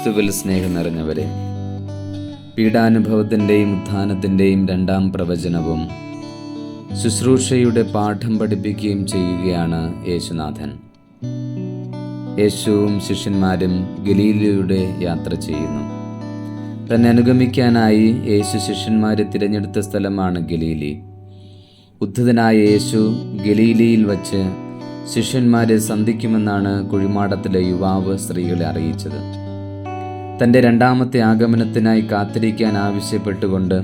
ക്രിസ്തുവിൽ സ്നേഹം നിറഞ്ഞവരെ പീഡാനുഭവത്തിന്റെയും ഉത്ഥാനത്തിന്റെയും രണ്ടാം പ്രവചനവും ശുശ്രൂഷയുടെ പാഠം പഠിപ്പിക്കുകയും ചെയ്യുകയാണ് യേശുനാഥൻ. യേശുവും ശിഷ്യന്മാരും ഗലീലയുടെ യാത്ര ചെയ്യുന്നു. തന്നെ അനുഗമിക്കാനായി യേശു ശിഷ്യന്മാരെ തിരഞ്ഞെടുത്ത സ്ഥലമാണ് ഗലീലി. ഉദ്ധതനായ യേശു ഗലീലിയിൽ വച്ച് ശിഷ്യന്മാരെ സന്ധിക്കുമെന്നാണ് കുഴിമാടത്തിലെ യുവാവ് സ്ത്രീകളെ അറിയിച്ചത്. തന്റെ രണ്ടാമത്തെ ആഗമനത്തിനായി കാത്തിരിക്കാൻ ആവശ്യപ്പെട്ടുകൊണ്ട്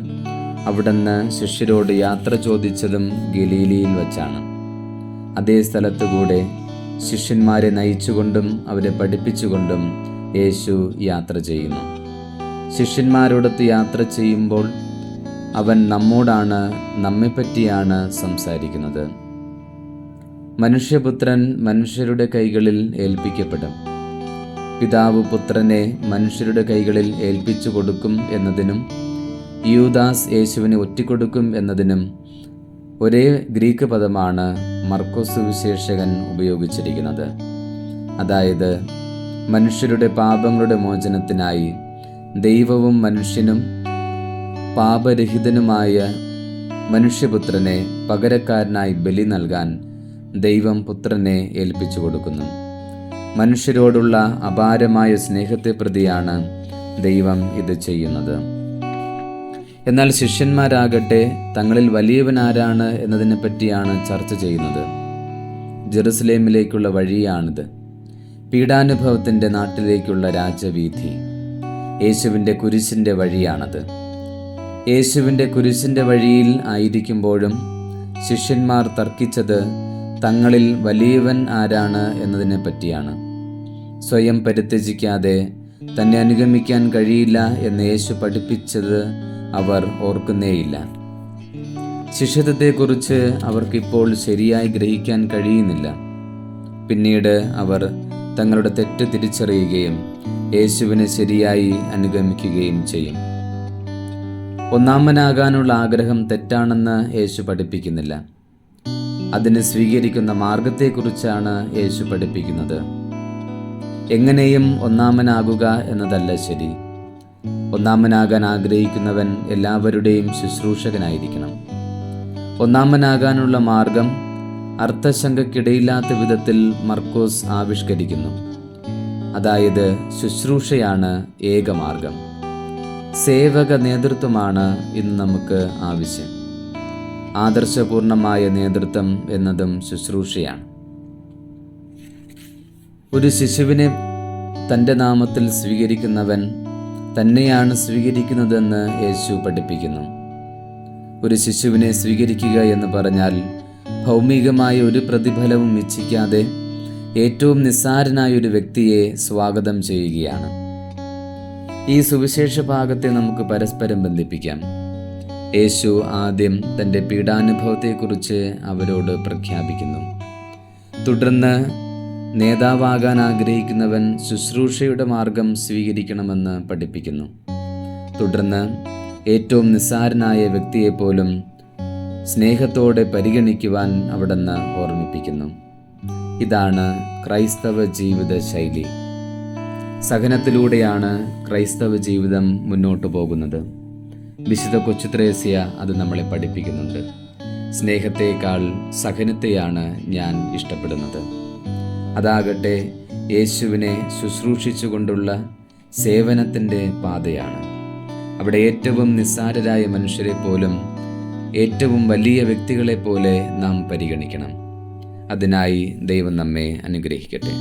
അവിടുന്ന് ശിഷ്യരോട് യാത്ര ചോദിച്ചതും ഗലീലിയിൽ വച്ചാണ്. അതേ സ്ഥലത്തുകൂടെ ശിഷ്യന്മാരെ നയിച്ചുകൊണ്ടും അവരെ പഠിപ്പിച്ചുകൊണ്ടും യേശു യാത്ര ചെയ്യുന്നു. ശിഷ്യന്മാരോടൊത്ത് യാത്ര ചെയ്യുമ്പോൾ അവൻ നമ്മോടാണ് നമ്മെപ്പറ്റിയാണ് സംസാരിക്കുന്നത്. മനുഷ്യപുത്രൻ മനുഷ്യരുടെ കൈകളിൽ ഏൽപ്പിക്കപ്പെടും. പിതാവ് പുത്രനെ മനുഷ്യരുടെ കൈകളിൽ ഏൽപ്പിച്ചു കൊടുക്കും എന്നതിനും യൂദാസ് യേശുവിനെ ഒറ്റിക്കൊടുക്കും എന്നതിനും ഒരേ ഗ്രീക്ക് പദമാണ് മർക്കോസ് വിശേഷകൻ ഉപയോഗിച്ചിരിക്കുന്നത്. അതായത് മനുഷ്യരുടെ പാപങ്ങളുടെ മോചനത്തിനായി ദൈവവും മനുഷ്യനും പാപരഹിതനുമായ മനുഷ്യപുത്രനെ പകരക്കാരനായി ബലി നൽകാൻ ദൈവം പുത്രനെ ഏൽപ്പിച്ചു കൊടുക്കുന്നു. മനുഷ്യരോടുള്ള അപാരമായ സ്നേഹത്തെ പ്രതിയാണ് ദൈവം ഇത് ചെയ്യുന്നത്. എന്നാൽ ശിഷ്യന്മാരാകട്ടെ തങ്ങളിൽ വലിയവൻ ആരാണ് എന്നതിനെ പറ്റിയാണ് ചർച്ച ചെയ്യുന്നത്. ജെറുസലേമിലേക്കുള്ള വഴിയാണിത്. പീഡാനുഭവത്തിന്റെ നാട്ടിലേക്കുള്ള രാജവീഥി. യേശുവിന്റെ കുരിശിന്റെ വഴിയാണത്. യേശുവിന്റെ കുരിശിന്റെ വഴിയിൽ ആയിരിക്കുമ്പോഴും ശിഷ്യന്മാർ തർക്കിച്ചത് തങ്ങളിൽ വലിയവൻ ആരാണ് എന്നതിനെ പറ്റിയാണ് സ്വയം പരിത്യജിക്കാതെ തന്നെ അനുഗമിക്കാൻ കഴിയില്ല എന്ന് യേശു പഠിപ്പിച്ചത് അവർ ഓർക്കുന്നേയില്ല. ശിഷ്യത്വത്തെക്കുറിച്ച് അവർക്കിപ്പോൾ ശരിയായി ഗ്രഹിക്കാൻ കഴിയുന്നില്ല. പിന്നീട് അവർ തങ്ങളുടെ തെറ്റ് തിരിച്ചറിയുകയും യേശുവിനെ ശരിയായി അനുഗമിക്കുകയും ചെയ്യും. ഒന്നാമനാകാനുള്ള ആഗ്രഹം തെറ്റാണെന്ന് യേശു പഠിപ്പിക്കുന്നില്ല. അതിനെ സ്വീകരിക്കുന്ന മാർഗത്തെക്കുറിച്ചാണ് യേശു പഠിപ്പിക്കുന്നത്. എങ്ങനെയും ഒന്നാമനാകുക എന്നതല്ല ശരി. ഒന്നാമനാകാൻ ആഗ്രഹിക്കുന്നവൻ എല്ലാവരുടെയും ശുശ്രൂഷകനായിരിക്കണം. ഒന്നാമനാകാനുള്ള മാർഗം അർത്ഥശങ്കയ്ക്കിടയില്ലാത്ത വിധത്തിൽ മർക്കോസ് ആവിഷ്കരിക്കുന്നു. അതായത് ശുശ്രൂഷയാണ് ഏകമാർഗം സേവക നേതൃത്വമാണ് ഇന്ന് നമുക്ക് ആവശ്യം. ആദർശപൂർണമായ നേതൃത്വം എന്നതും ശുശ്രൂഷയാണ്. ഒരു ശിശുവിനെ തന്റെ നാമത്തിൽ സ്വീകരിക്കുന്നവൻ തന്നെയാണ് സ്വീകരിക്കുന്നതെന്ന് യേശു പഠിപ്പിക്കുന്നു. ഒരു ശിശുവിനെ സ്വീകരിക്കുക എന്ന് പറഞ്ഞാൽ ഭൗമികമായ ഒരു പ്രതിഫലവും ഇച്ഛിക്കാതെ ഏറ്റവും നിസ്സാരനായ ഒരു വ്യക്തിയെ സ്വാഗതം ചെയ്യുകയാണ്. ഈ സുവിശേഷ ഭാഗത്തെ നമുക്ക് പരസ്പരം ബന്ധിപ്പിക്കാം. യേശു ആദ്യം തന്റെ പീഡാനുഭവത്തെക്കുറിച്ച് അവരോട് പ്രഖ്യാപിക്കുന്നു. തുടർന്ന് നേതാവാകാൻ ആഗ്രഹിക്കുന്നവൻ ശുശ്രൂഷയുടെ മാർഗം സ്വീകരിക്കണമെന്ന് പഠിപ്പിക്കുന്നു. തുടർന്ന് ഏറ്റവും നിസ്സാരനായ വ്യക്തിയെപ്പോലും സ്നേഹത്തോടെ പരിഗണിക്കുവാൻ അവിടുന്ന് ഓർമ്മിപ്പിക്കുന്നു. ഇതാണ് ക്രൈസ്തവ ജീവിത ശൈലി. സഹനത്തിലൂടെയാണ് ക്രൈസ്തവ ജീവിതം മുന്നോട്ടു പോകുന്നത്. വിശുദ്ധ കൊച്ചുത്രേസ്യ അത് നമ്മളെ പഠിപ്പിക്കുന്നുണ്ട്. സ്നേഹത്തേക്കാൾ സഹനത്തെയാണ് ഞാൻ ഇഷ്ടപ്പെടുന്നത്. അതാകട്ടെ യേശുവിനെ ശുശ്രൂഷിച്ചുകൊണ്ടുള്ള സേവനത്തിന്റെ പാതയാണ്. അവിടെ ഏറ്റവും നിസ്സാരരായ മനുഷ്യരെ പോലും ഏറ്റവും വലിയ വ്യക്തികളെ പോലെ നാം പരിഗണിക്കണം. അതിനായി ദൈവം നമ്മെ അനുഗ്രഹിക്കട്ടെ.